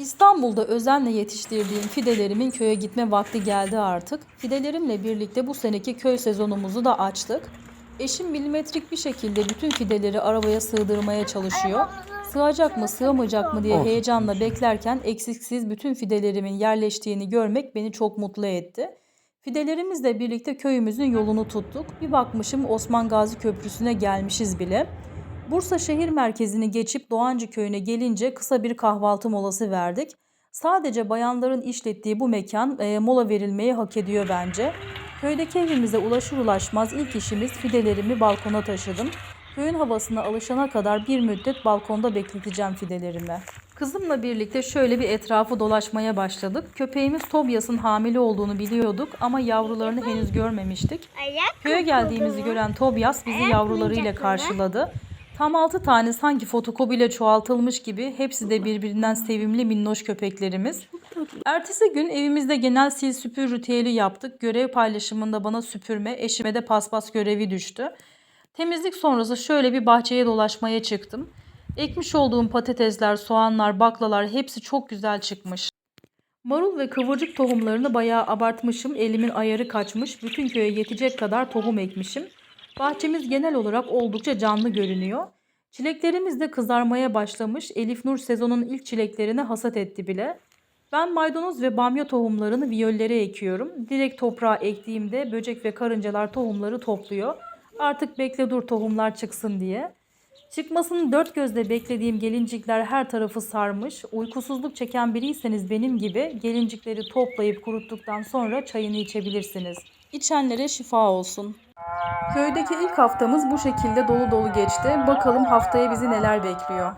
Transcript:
İstanbul'da özenle yetiştirdiğim fidelerimin köye gitme vakti geldi artık. Fidelerimle birlikte bu seneki köy sezonumuzu da açtık. Eşim milimetrik bir şekilde bütün fideleri arabaya sığdırmaya çalışıyor. Sığacak mı sığamayacak mı diye Olsun. heyecanla beklerken eksiksiz bütün fidelerimin yerleştiğini görmek beni çok mutlu etti. Fidelerimizle birlikte köyümüzün yolunu tuttuk. Bir bakmışım Osman Gazi Köprüsü'ne gelmişiz bile. Bursa şehir merkezini geçip Doğancı köyüne gelince kısa bir kahvaltı molası verdik. Sadece bayanların işlettiği bu mekan e, mola verilmeyi hak ediyor bence. Köydeki evimize ulaşır ulaşmaz ilk işimiz fidelerimi balkona taşıdım. Köyün havasına alışana kadar bir müddet balkonda bekleteceğim fidelerimi. Kızımla birlikte şöyle bir etrafı dolaşmaya başladık. Köpeğimiz Tobias'ın hamile olduğunu biliyorduk ama yavrularını henüz görmemiştik. Köye geldiğimizi gören Tobias bizi yavrularıyla karşıladı. Tam 6 tane sanki fotokopiyle çoğaltılmış gibi hepsi de birbirinden sevimli minnoş köpeklerimiz. Ertesi gün evimizde genel sil süpür ritüeli yaptık. Görev paylaşımında bana süpürme, eşime de paspas görevi düştü. Temizlik sonrası şöyle bir bahçeye dolaşmaya çıktım. Ekmiş olduğum patatesler, soğanlar, baklalar hepsi çok güzel çıkmış. Marul ve kıvırcık tohumlarını bayağı abartmışım. Elimin ayarı kaçmış. Bütün köye yetecek kadar tohum ekmişim. Bahçemiz genel olarak oldukça canlı görünüyor. Çileklerimiz de kızarmaya başlamış. Elif Nur sezonun ilk çileklerini hasat etti bile. Ben maydanoz ve bamya tohumlarını viyollere ekiyorum. Direkt toprağa ektiğimde böcek ve karıncalar tohumları topluyor. Artık bekle dur tohumlar çıksın diye. Çıkmasını dört gözle beklediğim gelincikler her tarafı sarmış. Uykusuzluk çeken biriyseniz benim gibi gelincikleri toplayıp kuruttuktan sonra çayını içebilirsiniz. İçenlere şifa olsun. Köydeki ilk haftamız bu şekilde dolu dolu geçti. Bakalım haftaya bizi neler bekliyor.